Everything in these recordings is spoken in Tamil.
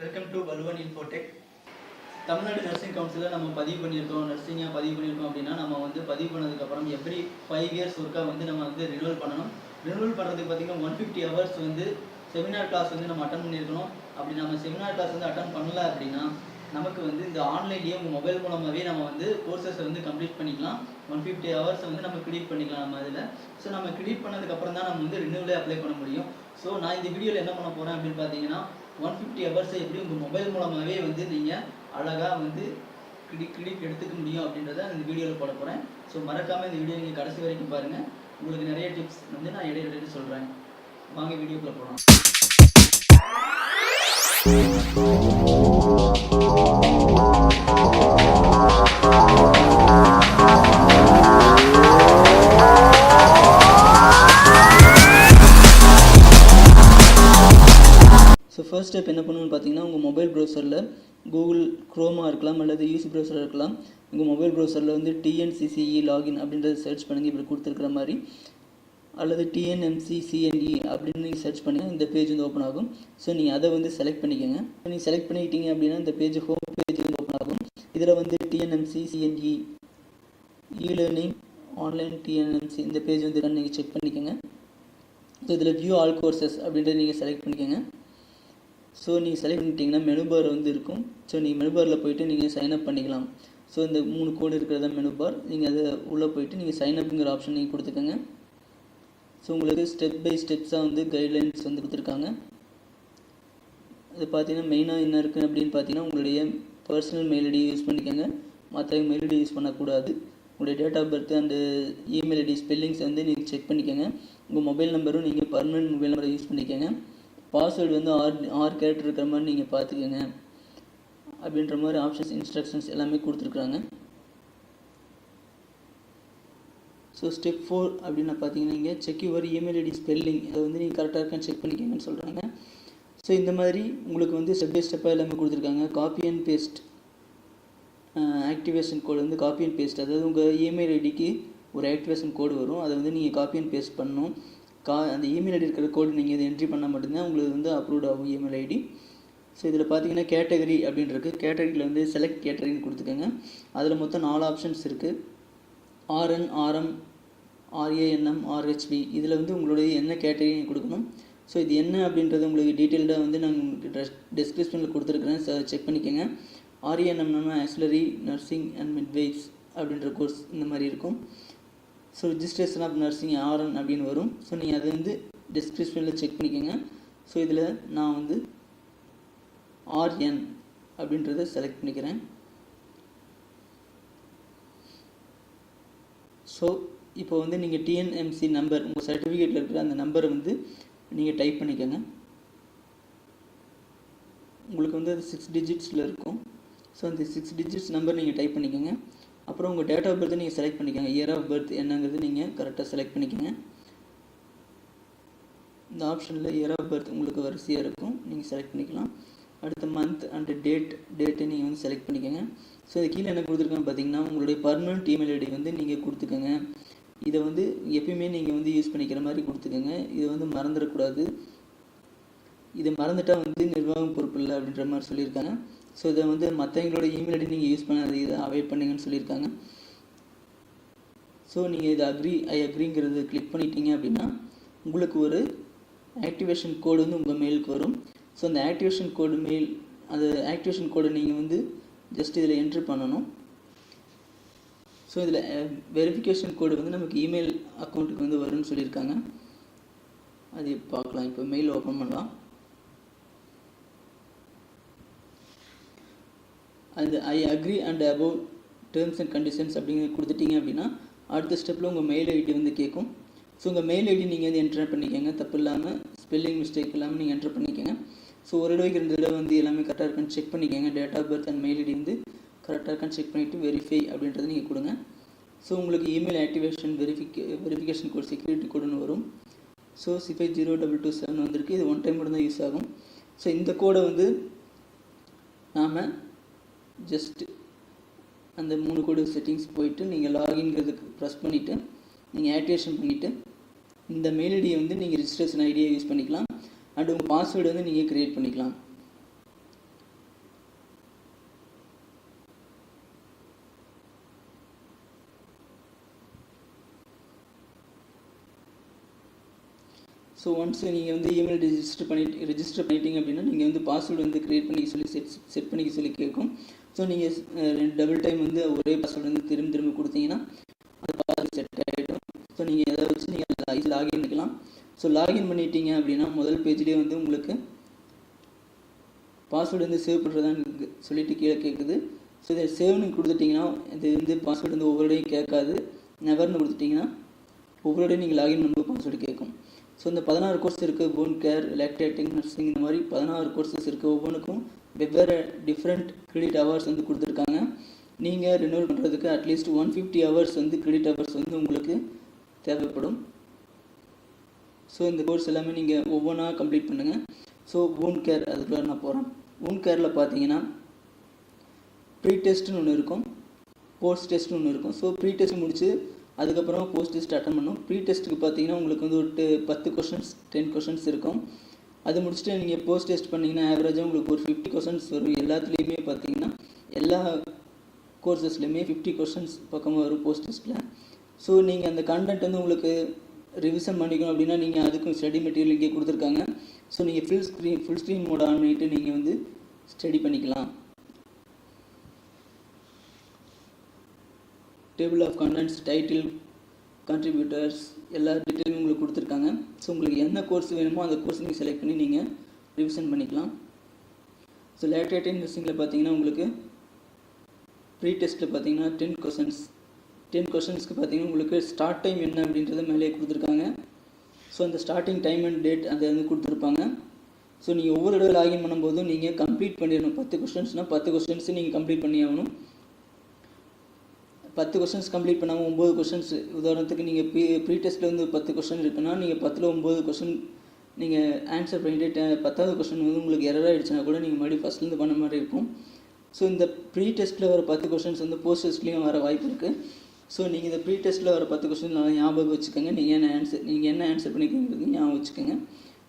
வெல்கம் டு வலுவன் இன்ஃபோடெக் தமிழ்நாடு நர்சிங் கவுன்சிலில் நம்ம பதிவு பண்ணியிருக்கோம். நர்சிங்காக பதிவு பண்ணியிருக்கோம் அப்படின்னா நம்ம வந்து பதிவு பண்ணதுக்கப்புறம் எவ்ரி ஃபைவ் இயர்ஸ் ஒருக்கா வந்து நம்ம வந்து ரினுவல் பண்ணணும். ரினுவல் பண்ணுறதுக்கு பார்த்தீங்கன்னா ஒன் ஃபிஃப்டி ஹவர்ஸ் வந்து செமினார் கிளாஸ் வந்து நம்ம அட்டன் பண்ணியிருக்கணும். அப்படி நம்ம செமினார் கிளாஸ் வந்து அட்டன் பண்ணல அப்படின்னா நமக்கு வந்து இந்த ஆன்லைன்லேயே உங்கள் மொபைல் மூலமாகவே நம்ம வந்து கோர்சஸை வந்து கம்ப்ளீட் பண்ணிக்கலாம். ஒன் ஃபிஃப்டி ஹவர்ஸ் வந்து நம்ம கிரெடிட் பண்ணிக்கலாம் நம்ம அதில். ஸோ நம்ம கிரெடிட் பண்ணதுக்கப்புறம் தான் நம்ம வந்து ரினியூவலே அப்ளை பண்ண முடியும். ஸோ நான் இந்த வீடியோவில் என்ன பண்ண போகிறேன் அப்படின்னு பார்த்தீங்கன்னா ஒன் ஃபிஃப்டி ஹவர்ஸை எப்படி உங்கள் மொபைல் மூலமாகவே வந்து நீங்கள் அழகாக வந்து கிடி கிரெடிட் எடுத்துக்க முடியும் அப்படின்றத இந்த வீடியோவில் போட போகிறேன் ஸோ மறக்காமல் இந்த வீடியோ நீங்கள் கடைசி வரைக்கும் பாருங்கள் உங்களுக்கு நிறைய டிப்ஸ் வந்து நான் இடையிடையே சொல்கிறேன் வாங்க வீடியோக்குள்ளே போகலாம் ஃபர்ஸ்ட் ஸ்டெப் என்ன பண்ணணும்னு பார்த்தீங்கன்னா உங்கள் மொபைல் ப்ரௌசரில் கூகுள் க்ரோமாக இருக்கலாம் அல்லது யூசி ப்ரௌசராக இருக்கலாம் உங்கள் மொபைல் ப்ரௌசரில் வந்து டிஎன்சிசிஇ லாகின் அப்படின்றத சர்ச் பண்ணுங்க. இப்படி கொடுத்துருக்குற மாதிரி. அல்லது டிஎன்எம்சி சிஎன்இ அப்படின்னு நீங்கள் சர்ச் பண்ணிங்கன்னா இந்த பேஜ் வந்து ஓப்பன் ஆகும். ஸோ நீங்கள் அதை வந்து செலக்ட் பண்ணிக்கோங்க. நீங்கள் செலக்ட் பண்ணிக்கிட்டீங்க அப்படின்னா இந்த பேஜ் ஹோம் பேஜ் வந்து ஓப்பன் ஆகும். இதில் வந்து TNMC CNE e learning online TNMC இந்த பேஜ் வந்து நீங்கள் செக் பண்ணிக்கோங்க. ஸோ இதில் வியூ ஆல் கோர்சஸ் அப்படின்றத நீங்கள் செலக்ட் பண்ணிக்கோங்க. ஸோ நீங்கள் செலக்ட் பண்ணிட்டீங்கன்னா மெனு பார் வந்து இருக்கும். ஸோ நீங்கள் மெனு பாரில் போயிட்டு நீங்கள் சைன் அப் பண்ணிக்கலாம். ஸோ இந்த மூணு கோடு இருக்கிறதா மெனு பார் நீங்கள் அதை உள்ளே போயிட்டு நீங்கள் சைன் அப்புங்கிற ஆப்ஷன் நீங்கள் கொடுத்துக்கோங்க. ஸோ உங்களுக்கு ஸ்டெப் பை ஸ்டெப்ஸாக வந்து கைட்லைன்ஸ் வந்து கொடுத்துருக்காங்க. அது பார்த்தீங்கன்னா மெயினாக என்ன இருக்குது அப்படின்னு பார்த்தீங்கன்னா உங்களுடைய பர்சனல் மெயில் ஐடி யூஸ் பண்ணிக்கோங்க. மற்ற மெயில் ஐடி யூஸ் பண்ணக்கூடாது. உங்களுடைய date of birth and email ID spellings வந்து நீங்கள் செக் பண்ணிக்கோங்க. உங்கள் மொபைல் நம்பரும் நீங்கள் பர்மனெண்ட் மொபைல் நம்பரை யூஸ் பண்ணிக்கோங்க. பாஸ்வேர்டு வந்து ஆறு ஆறு கேரக்டர் இருக்கிற மாதிரி நீங்கள் பார்த்துக்கோங்க. அப்படின்ற மாதிரி ஆப்ஷன்ஸ் இன்ஸ்ட்ரக்ஷன்ஸ் எல்லாமே கொடுத்துருக்குறாங்க. ஸோ ஸ்டெப் ஃபோர் அப்படின்னு பார்த்தீங்கன்னா நீங்கள் check your email ID spelling அதை வந்து நீங்கள் கரெக்டாக இருக்கான்னு செக் பண்ணிக்கோங்கன்னு சொல்கிறாங்க ஸோ இந்த மாதிரி உங்களுக்கு வந்து ஸ்டெப் பை ஸ்டெப்பாக எல்லாமே கொடுத்துருக்காங்க. Copy and paste activation code வந்து காப்பி அண்ட் பேஸ்ட் அதாவது உங்கள் இமெயில் ஐடிக்கு ஒரு ஆக்டிவேஷன் கோடு வரும். அதை வந்து நீங்கள் காப்பி அண்ட் பேஸ்ட் பண்ணணும். கா அந்த இமெயில் ஐடி இருக்கிற கோடு நீங்கள் இதை என்ட்ரி பண்ணால் மட்டும்தான் உங்களுக்கு வந்து அப்ரூவ்ட் ஆகும் இமெயில் ஐடி ஸோ இதில் பார்த்தீங்கன்னா கேட்டகரி அப்படின்னு இருக்குது கேட்டகரியில் வந்து செலக்ட் கேட்டகரின்னு கொடுத்துக்கோங்க. அதில் மொத்தம் நாலு ஆப்ஷன்ஸ் இருக்குது ஆர்என் ஆர்எம் ஆர்ஏஎன்எம் ஆர்ஹெச்பி இதில் வந்து உங்களுடைய என்ன கேட்டகரி கொடுக்கணும். ஸோ இது என்ன அப்படின்றது உங்களுக்கு டீட்டெயில்டாக வந்து நான் உங்களுக்கு டிஸ்கிரிப்ஷனில் கொடுத்துருக்குறேன். செக் பண்ணிக்கோங்க. ஆர்ஏஎன்எம்னா ஆக்சிலரி நர்சிங் அண்ட் மிட்வைஸ் அப்படின்ற கோர்ஸ் இந்த மாதிரி இருக்கும். So registration of nursing RN அப்படின்னு வரும். ஸோ நீங்கள் அதை வந்து டிஸ்கிரிப்ஷனில் செக் பண்ணிக்கோங்க. ஸோ இதில் நான் வந்து ஆர்என் அப்படின்றத செலக்ட் பண்ணிக்கிறேன். ஸோ இப்போ வந்து நீங்கள் டிஎன்எம்சி நம்பர் உங்கள் சர்டிஃபிகேட்டில் இருக்கிற அந்த நம்பரை வந்து நீங்கள் டைப் பண்ணிக்கோங்க. உங்களுக்கு வந்து அது சிக்ஸ் டிஜிட்ஸில் இருக்கும். ஸோ அந்த சிக்ஸ் டிஜிட்ஸ் நம்பர் நீங்கள் டைப் பண்ணிக்கோங்க. அப்புறம் உங்கள் டேட் ஆஃப் பர்த்தை நீங்கள் செலக்ட் பண்ணிக்கோங்க. இயர் ஆஃப் பர்த் என்னங்கிறது நீங்கள் கரெக்டாக செலக்ட் பண்ணிக்கோங்க. இந்த ஆப்ஷனில் இயர் ஆஃப் பர்த் உங்களுக்கு வரிசையாக இருக்கும். நீங்கள் செலக்ட் பண்ணிக்கலாம். அடுத்த மந்த் அண்ட் டேட் டேட்டை நீங்கள் வந்து செலக்ட் பண்ணிக்கோங்க. ஸோ இது கீழே என்ன கொடுத்துருக்காங்க பார்த்தீங்கன்னா உங்களுடைய பர்மனெண்ட் இமெயில் ஐடி வந்து நீங்கள் கொடுத்துக்கோங்க. இதை வந்து எப்பயுமே நீங்கள் வந்து யூஸ் பண்ணிக்கிற மாதிரி கொடுத்துக்கோங்க. இதை வந்து மறந்துடக்கூடாது. இதை மறந்துட்டால் வந்து நிர்வாகம் பொறுப்பு இல்லை அப்படின்ற மாதிரி சொல்லியிருக்காங்க. ஸோ இதை வந்து மற்றவங்களோட இமெயில் ஐடி நீங்கள் யூஸ் பண்ணாத இதை அவாய்ட் பண்ணுங்கன்னு சொல்லியிருக்காங்க. ஸோ நீங்கள் இதை அக்ரி ஐ அக்ரிங்கிறது கிளிக் பண்ணிட்டீங்க அப்படின்னா உங்களுக்கு ஒரு ஆக்டிவேஷன் கோடு வந்து உங்கள் மெயிலுக்கு வரும். ஸோ அந்த ஆக்டிவேஷன் கோடு மெயில் அந்த ஆக்டிவேஷன் கோடை நீங்கள் வந்து ஜஸ்ட் இதில் என்ட்ரு பண்ணணும். ஸோ இதில் வெரிஃபிகேஷன் கோடு வந்து நமக்கு இமெயில் அக்கௌண்ட்டுக்கு வந்து வரும்னு சொல்லியிருக்காங்க. அது பார்க்கலாம். இப்போ மெயில் ஓப்பன் பண்ணலாம். அந்த I agree and above terms and conditions அப்படிங்கிறது கொடுத்துட்டீங்க அப்படின்னா அடுத்த ஸ்டெப்பில் உங்கள் மெயில் ஐடி வந்து கேட்கும் ஸோ உங்கள் மெயில் ஐடி நீங்கள் வந்து என்டர் பண்ணிக்கோங்க. தப்பு இல்லாமல் ஸ்பெல்லிங் மிஸ்டேக் இல்லாமல் நீங்கள் என்டர் பண்ணிக்கோங்க. ஸோ ஒரு தடவைக்கு ரெண்டு தடவை வந்து எல்லாமே கரெக்டாக இருக்கான்னு செக் பண்ணிக்கோங்க. Date of birth and mail ID வந்து கரெக்டாக இருக்கான்னு செக் பண்ணிவிட்டு வெரிஃபை அப்படின்றத நீங்கள் கொடுங்க. ஸோ உங்களுக்கு email activation verification verification code security கோடுன்னு வரும். ஸோ சிஃபை ஜீரோ டபுள் டூ செவன் வந்திருக்கு. இது ஒன் டைம் மட்டும் தான் யூஸ் ஆகும். ஸோ இந்த கோடை வந்து நாம் ஜஸ்ட் அந்த மூணு கோடு செட்டிங்ஸ் போயிட்டு நீங்கள் லாகின்கிறதுக்கு ப்ரெஸ் பண்ணிவிட்டு நீங்கள் ஆக்டிவேஷன் பண்ணிவிட்டு இந்த மெயில் ஐடியை வந்து நீங்கள் ரிஜிஸ்ட்ரேஷன் ஐடியை யூஸ் பண்ணிக்கலாம். அண்ட் உங்கள் பாஸ்வேர்டு வந்து நீங்கள் க்ரியேட் பண்ணிக்கலாம். ஸோ ஒன்ஸ் நீங்கள் வந்து இமெயில் ரிஜிஸ்டர் பண்ணி ரிஜிஸ்டர் பண்ணிட்டீங்க அப்படின்னா நீங்கள் வந்து பாஸ்வேர்டு வந்து க்ரியேட் பண்ணிக்க சொல்லி செட் செட் பண்ணிக்க சொல்லி கேட்கும். ஸோ நீங்கள் ரெண்டு டபுள் டைம் வந்து ஒரே பாஸ்வேர்டு வந்து திரும்ப திரும்ப கொடுத்தீங்கன்னா அது பாஸ்வேர்டு செட் ஆகிடும் ஸோ நீங்கள் எதை வச்சு நீங்கள் லாகின் பண்ணிக்கலாம். ஸோ லாகின் பண்ணிட்டீங்க அப்படின்னா முதல் பேஜ்லேயே வந்து உங்களுக்கு பாஸ்வேர்டு வந்து சேவ் பண்ணுறதான்னு சொல்லிட்டு கீழே கேட்குது ஸோ இதை சேவ்னு கொடுத்துட்டிங்கன்னா இது வந்து பாஸ்வேர்டு வந்து ஒவ்வொரு இடையும் கேட்காது நெவர்னு கொடுத்துட்டிங்கன்னா ஒவ்வொரு இடையும் நீங்கள் லாகின் பண்ணும்போது பாஸ்வேர்டு கேட்கும். ஸோ இந்த பதினாறு கோர்ஸ் இருக்குது போன் கேர் எலக்ட்ரேட்டிங் நர்சிங் இந்த மாதிரி பதினாறு கோர்சஸ் இருக்குது ஒவ்வொன்றுக்கும் வெவ்வேறு டிஃப்ரெண்ட் கிரெடிட் ஹவர்ஸ் வந்து கொடுத்துருக்காங்க. நீங்கள் ரினியூவல் பண்ணுறதுக்கு at least one fifty hours வந்து கிரெடிட் ஹவர்ஸ் வந்து உங்களுக்கு தேவைப்படும். ஸோ இந்த கோர்ஸ் எல்லாமே நீங்கள் ஒவ்வொன்றா கம்ப்ளீட் பண்ணுங்கள் ஸோ ஓன் கேர் அதுக்குள்ள நான் போகிறேன் ஓன் கேரில் பார்த்தீங்கன்னா ப்ரீ டெஸ்ட்னு ஒன்று இருக்கும். போஸ்ட் டெஸ்ட்னு ஒன்று இருக்கும். ஸோ ப்ரீ டெஸ்ட் முடிச்சு அதுக்கப்புறம் போஸ்ட் டெஸ்ட் அட்டன் பண்ணும் ப்ரீ டெஸ்ட்டுக்கு பார்த்தீங்கன்னா உங்களுக்கு வந்து ஒரு பத்து கொஷின்ஸ் டென் கொஷின்ஸ் இருக்கும். அது முடிச்சுட்டு நீங்கள் போஸ்ட் டெஸ்ட் பண்ணிங்கன்னா ஆவரேஜாக உங்களுக்கு ஒரு ஃபிஃப்டி கொஷின்ஸ் வரும். எல்லாத்துலேயுமே பார்த்தீங்கன்னா எல்லா கோர்சஸ்லையுமே ஃபிஃப்டி கொஷின்ஸ் பக்கமாக வரும் போஸ்ட் டெஸ்ட்டில் ஸோ நீங்கள் அந்த கண்டென்ட் வந்து உங்களுக்கு ரிவிஷன் பண்ணிக்கணும் அப்படின்னா நீங்கள் அதுக்கும் ஸ்டடி மெட்டீரியல் இங்கே கொடுத்துருக்காங்க. ஸோ நீங்கள் full screen full screen mode on பண்ணிவிட்டு நீங்கள் வந்து ஸ்டடி பண்ணிக்கலாம். Table of contents title contributors எல்லா டீட்டெயிலும் உங்களுக்கு கொடுத்துருக்காங்க. ஸோ உங்களுக்கு என்ன கோர்ஸ் வேணுமோ அந்த கோர்ஸ் நீங்கள் செலக்ட் பண்ணி நீங்கள் ரிவிஷன் பண்ணிக்கலாம். ஸோ லேட்டேட் இன்வெஸ்டிங்கில் பார்த்தீங்கன்னா உங்களுக்கு ப்ரீ டெஸ்ட்டில் பார்த்தீங்கன்னா டென் கொஷன்ஸ் டென் கொஷன்ஸ்க்கு பார்த்தீங்கன்னா உங்களுக்கு ஸ்டார்ட் டைம் என்ன அப்படின்றத மேலேயே கொடுத்துருக்காங்க. ஸோ அந்த ஸ்டார்டிங் டைம் அண்ட் டேட் அதை வந்து கொடுத்துருப்பாங்க. ஸோ நீங்கள் ஒவ்வொரு தடவை லாகின் பண்ணும்போதும் நீங்கள் கம்ப்ளீட் பண்ணிடணும். பத்து கொஸ்டின்ஸ்னால் பத்து கொஸ்டின்ஸ் நீங்கள் கம்ப்ளீட் பண்ணி ஆகணும். பத்து கொஸ்டின்ஸ் கம்ப்ளீட் பண்ணாமல் ஒம்பது கொஸ்டின்ஸ் உதாரணத்துக்கு நீங்கள் ப்ரீ ப்ரீ டெஸ்ட்டில் வந்து பத்து கொஸ்டின் இருக்குன்னா நீங்கள் பத்தில் ஒம்பது கொஸ்டின் நீங்கள் ஆன்சர் பண்ணிட்டு பத்தாவது கொஸ்டின் வந்து உங்களுக்கு எரர் ஆகிடுச்சுன்னா கூட நீங்கள் மறுபடியும் ஃபஸ்ட்லேருந்து பண்ண மாதிரி இருக்கும். ஸோ இந்த ப்ரீ டெஸ்ட்டில் வர பத்து கொஸ்டின்ஸ் வந்து போஸ்ட் டெஸ்ட்லேயும் வர வாய்ப்பு இருக்குது ஸோ நீங்கள் இந்த ப்ரீ டெஸ்ட்டில் வர பத்து கொஸ்டின் நல்லா ஞாபகம் வச்சுக்கோங்க. நீங்கள் என்ன ஆன்சர் நீங்கள் என்ன ஆன்சர் பண்ணிக்கிறீங்க ஞாபகம் வச்சுக்கோங்க.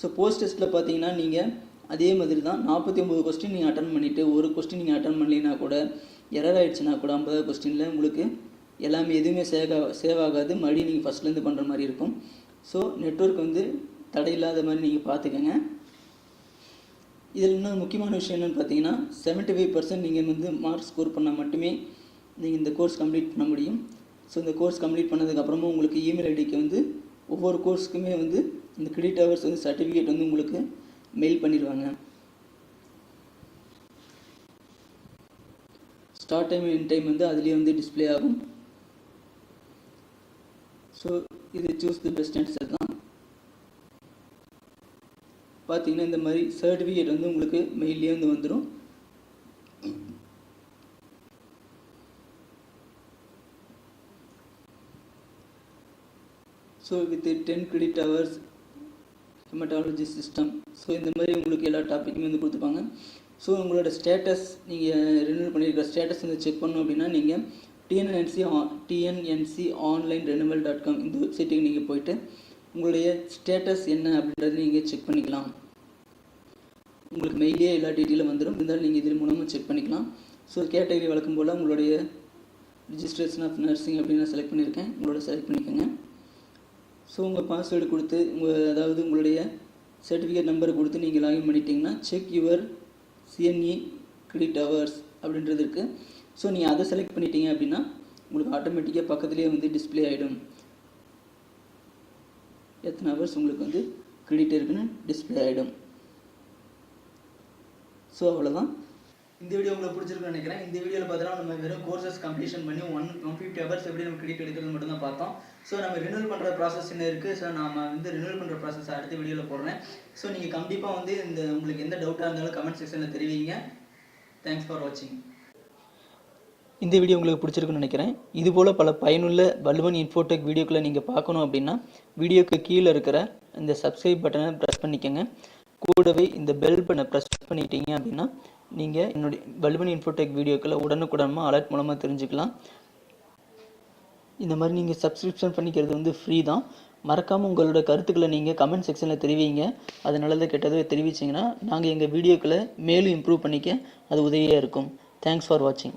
ஸோ போஸ்ட் டெஸ்ட்டில் பார்த்தீங்கன்னா நீங்கள் அதே மாதிரி தான் நாற்பத்தி ஒம்பது கொஸ்டின் நீங்கள் அட்டன் பண்ணிவிட்டு ஒரு கொஸ்டின் நீங்கள் அட்டன் பண்ணலைன்னா கூட எரர் ஆயிடுச்சுன்னா கூட ஐம்பதாவது கொஸ்டினில் உங்களுக்கு எல்லாமே எதுவுமே சேவ் சேவ் ஆகாது. மறுபடியும் நீங்கள் ஃபஸ்ட்லேருந்து பண்ணுற மாதிரி இருக்கும். ஸோ நெட்ஒர்க் வந்து தடை இல்லாத மாதிரி நீங்கள் பார்த்துக்கங்க. இதில் இன்னொரு முக்கியமான விஷயம் என்னென்னு பார்த்தீங்கன்னா செவன்ட்டி ஃபைவ் பர்சன்ட் நீங்கள் வந்து மார்க் ஸ்கோர் பண்ணால் மட்டுமே நீங்கள் இந்த கோர்ஸ் கம்ப்ளீட் பண்ண முடியும். ஸோ இந்த கோர்ஸ் கம்ப்ளீட் பண்ணதுக்கப்புறமா உங்களுக்கு இமெயில் ஐடிக்கு வந்து ஒவ்வொரு கோர்ஸுக்குமே வந்து இந்த கிரெடிட் ஹவர்ஸ் வந்து சர்டிஃபிகேட் வந்து உங்களுக்கு மெயில் பண்ணிடுவாங்க. ஸ்டார்ட் டைம் என் டைம் வந்து அதுலேயே வந்து டிஸ்ப்ளே ஆகும். ஸோ இது சூஸ் தி பெஸ்ட் ஆன்சர் தான். பார்த்தீங்கன்னா இந்த மாதிரி சர்டிஃபிகேட் வந்து உங்களுக்கு மெயிலே வந்து வந்துடும் so with ten credit hours haematology system so இந்த மாதிரி உங்களுக்கு எல்லா டாப்பிக்குமே வந்து கொடுத்துருப்பாங்க. ஸோ உங்களோட ஸ்டேட்டஸ் நீங்கள் ரினியூவல் பண்ணியிருக்கிற ஸ்டேட்டஸ் வந்து செக் பண்ணணும் அப்படின்னா நீங்கள் TNNC TNNC online renewal dot com இந்த வெப்சைட்டுக்கு நீங்கள் போயிட்டு உங்களுடைய ஸ்டேட்டஸ் என்ன அப்படின்றத நீங்கள் செக் பண்ணிக்கலாம். உங்களுக்கு மெயிலே எல்லா டீட்டெயிலும் வந்துடும் இருந்தாலும் நீங்கள் இதன் மூலமாக செக் பண்ணிக்கலாம். ஸோ கேட்டகரி வழக்கம் போல் உங்களுடைய ரிஜிஸ்ட்ரேஷன் ஆஃப் நர்சிங் அப்படின்னு நான் செலக்ட் பண்ணியிருக்கேன். உங்களோட செலக்ட் பண்ணிக்கோங்க. ஸோ உங்கள் பாஸ்வேர்டு கொடுத்து உங்கள் அதாவது உங்களுடைய சர்டிஃபிகேட் நம்பர் கொடுத்து நீங்கள் லாகின் பண்ணிட்டீங்கன்னா check your CNE credit hours அப்படின்றது இருக்குது ஸோ நீங்கள் அதை செலக்ட் பண்ணிட்டீங்க அப்படின்னா உங்களுக்கு ஆட்டோமேட்டிக்காக பக்கத்துலேயே வந்து டிஸ்ப்ளே ஆகிடும் எத்தனை ஹவர்ஸ் உங்களுக்கு வந்து கிரெடிட் இருக்குன்னு டிஸ்ப்ளே ஆகிடும் ஸோ அவ்வளோதான் இந்த வீடியோ உங்களுக்கு பிடிச்சிருக்குன்னு நினைக்கிறேன். இந்த வீடியோவில் பார்த்தீங்கன்னா நம்ம வெறும் கோர்சஸ் கம்ப்ளீஷன் பண்ணி ஒன் ஒன் ஃபிஃப்டி ஹவர்ஸ் எப்படி நம்ம கிரெடிட் எடுக்கிறது மட்டும் தான் பார்த்தோம். ஸோ நம்ம ரினியூவல் பண்ணுற ப்ராசஸ் என்ன இருக்குது ஸோ நம்ம வந்து ரினியூவல் பண்ணுற ப்ராசஸ் அடுத்த வீடியோவில் போடுறேன். ஸோ நீங்கள் கண்டிப்பாக வந்து இந்த உங்களுக்கு எந்த டவுட்டாக இருந்தாலும் கமெண்ட் செக்ஷனில் தெரிவிங்க. தேங்க்ஸ் ஃபார் வாட்சிங் இந்த வீடியோ உங்களுக்கு பிடிச்சிருக்குன்னு நினைக்கிறேன். இதுபோல் பல பயனுள்ள வலுவன் இன்ஃபோடெக் வீடியோக்களை நீங்கள் பார்க்கணும் அப்படின்னா வீடியோக்கு கீழே இருக்கிற இந்த சப்ஸ்கிரைப் பட்டனை ப்ரெஸ் பண்ணிக்கோங்க. கூடவே இந்த பெல் பட்டனை ப்ரெஸ் பண்ணிட்டீங்க அப்படின்னா நீங்கள் என்னுடைய வலுவன் இன்ஃபோடெக் வீடியோக்களை உடனுக்குடனமாக அலர்ட் மூலமாக தெரிஞ்சுக்கலாம். இந்த மாதிரி நீங்கள் சப்ஸ்கிரிப்ஷன் பண்ணிக்கிறது வந்து ஃப்ரீ தான். மறக்காமல் உங்களோட கருத்துக்களை நீங்கள் கமெண்ட் செக்ஷனில் தெரிவிங்க. அது நல்லது கெட்டதோ தெரிவிச்சிங்கன்னா நாங்கள் எங்கள் வீடியோக்களை மேலும் இம்ப்ரூவ் பண்ணிக்க அது உதவியாக இருக்கும். தேங்க்ஸ் ஃபார் வாட்சிங்